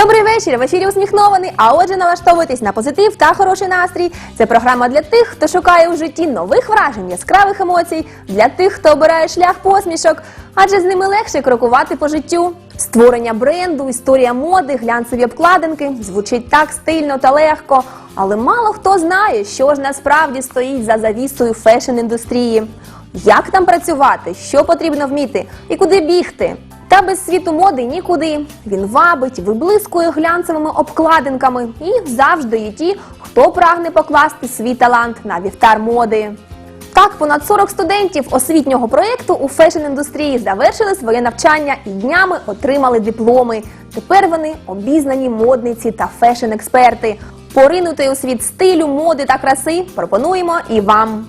Добрий вечір. В ефірі усміхнований. А отже, налаштовуйтесь на позитив та хороший настрій. Це програма для тих, хто шукає у житті нових вражень, яскравих емоцій, для тих, хто обирає шлях посмішок, адже з ними легше крокувати по життю. Створення бренду, історія моди, глянцеві обкладинки звучить так стильно та легко, але мало хто знає, що ж насправді стоїть за завісою фешн-індустрії. Як там працювати, що потрібно вміти і куди бігти? Та без світу моди нікуди. Він вабить, виблискує глянцевими обкладинками і завжди є ті, хто прагне покласти свій талант на вівтар моди. Так, понад 40 студентів освітнього проєкту у фешн-індустрії завершили своє навчання і днями отримали дипломи. Тепер вони обізнані модниці та фешн-експерти. Поринути у світ стилю, моди та краси пропонуємо і вам.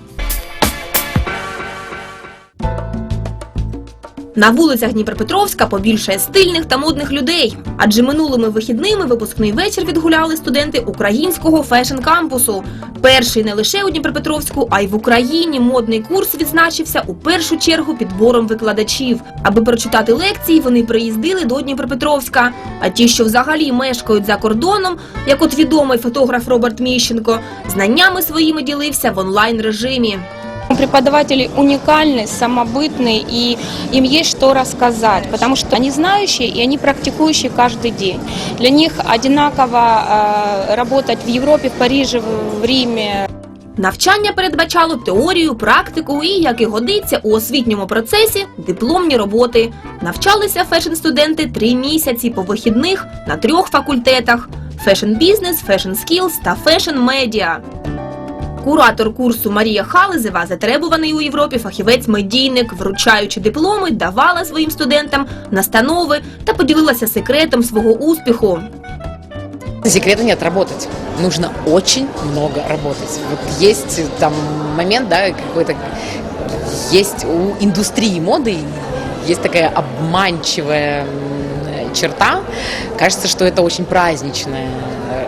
На вулицях Дніпропетровська побільшає стильних та модних людей. Адже минулими вихідними випускний вечір відгуляли студенти українського фешн-кампусу. Перший не лише у Дніпропетровську, а й в Україні модний курс відзначився у першу чергу підбором викладачів. Аби прочитати лекції, вони приїздили до Дніпропетровська. А ті, що взагалі мешкають за кордоном, як от відомий фотограф Роберт Міщенко, знаннями своїми ділився в онлайн режимі. Преподаватели уникальны, самобытны, и им есть что рассказать, потому что они знающие и они практикующие каждый день. Для них одинаково э, работать в Европе, в Париже, в в Риме, Навчання передбачало теорію, практику і, як і годиться у освітньому процесі, дипломні роботи. Навчалися фешн-студенти три місяці по вихідних на трьох факультетах: фешн-бізнес, фешн-скілз та фешн-медіа. Куратор курсу Марія Хализева, затребуваний у Європі фахівець-медійник, вручаючи дипломи, давала своїм студентам настанови та поділилася секретом свого успіху. Секрета нет, работать. Нужно очень много работать. Вот есть там момент, да, какой-то есть у индустрии моды есть такая обманчивая черта. Кажется, что это очень праздничное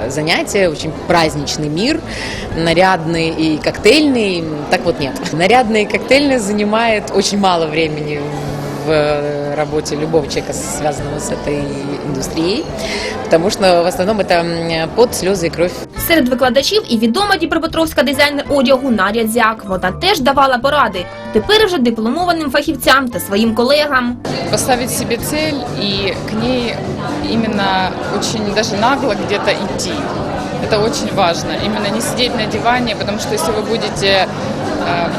э, занятие, очень праздничный мир, нарядный и коктейльный. Так вот нет. Нарядный и коктейльный занимает очень мало времени в э, работе любого человека, связанного с этой индустрией, потому что в основном это м, пот, слезы и кровь. Серед викладачів і відома дніпропетровська дизайнер одягу Надя Дзяк. Вона теж давала поради. Тепер вже дипломованим фахівцям та своїм колегам. поставить себе цель и к ней именно очень даже нагло где-то идти. Это очень важно. Именно не сидеть на диване, потому что если вы будете э,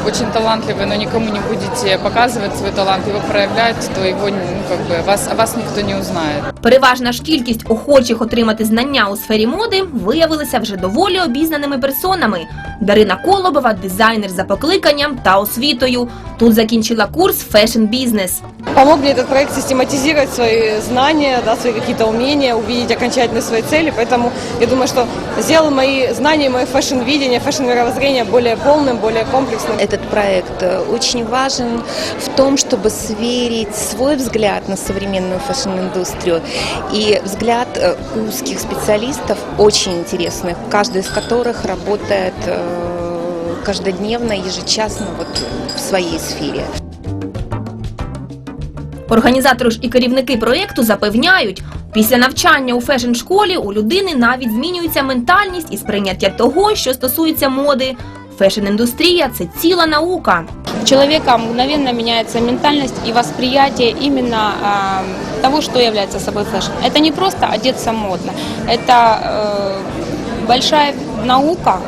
очень талантливы, но никому не будете показывать свой талант, его проявлять, то его ну, как бы вас, о вас никто не узнает. Переважна ж кількість охочих отримати знання у сфері моди виявилися вже доволі обізнаними персонами. Дарина Колобова, дизайнер за покликанням та освітою. Тут закінчила курс фешн-бізнес. Помог мне этот проект систематизировать свои знания, да, свои какие-то умения, увидеть окончательно свои цели. Поэтому я думаю, что сделал мои знания, мое фэшн-видение, фэшн-мировоззрение более полным, более комплексным. Этот проект э, очень важен в том, чтобы сверить свой взгляд на современную фэшн-индустрию и взгляд э, узких специалистов, очень интересных, каждый из которых работает э, каждодневно, ежечасно вот в своей сфере. Організатори ж і керівники проєкту запевняють, після навчання у фешн-школі у людини навіть змінюється ментальність і сприйняття того, що стосується моди. Фешн-індустрія це ціла наука. у человека мгновенно меняется ментальность и восприятие именно э, того, что является собой фэшн. Это не просто одеться модно, это э, большая наука.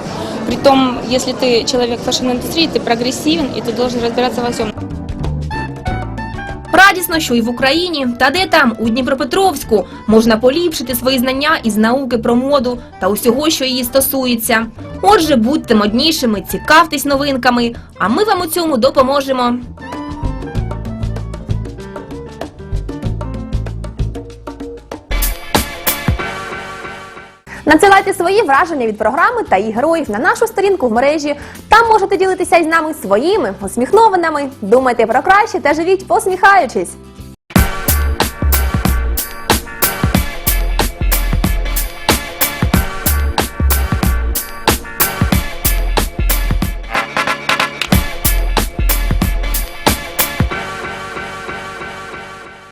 Притом, если ты человек фэшн-индустрии, ты прогрессивен и ты должен разбираться во всем. Радісно, що і в Україні, та де там, у Дніпропетровську, можна поліпшити свої знання із науки про моду та усього, що її стосується. Отже, будьте моднішими, цікавтесь новинками, а ми вам у цьому допоможемо. Надсилайте свої враження від програми та її героїв на нашу сторінку в мережі. Там можете ділитися із нами своїми усміхнованими. Думайте про краще та живіть посміхаючись.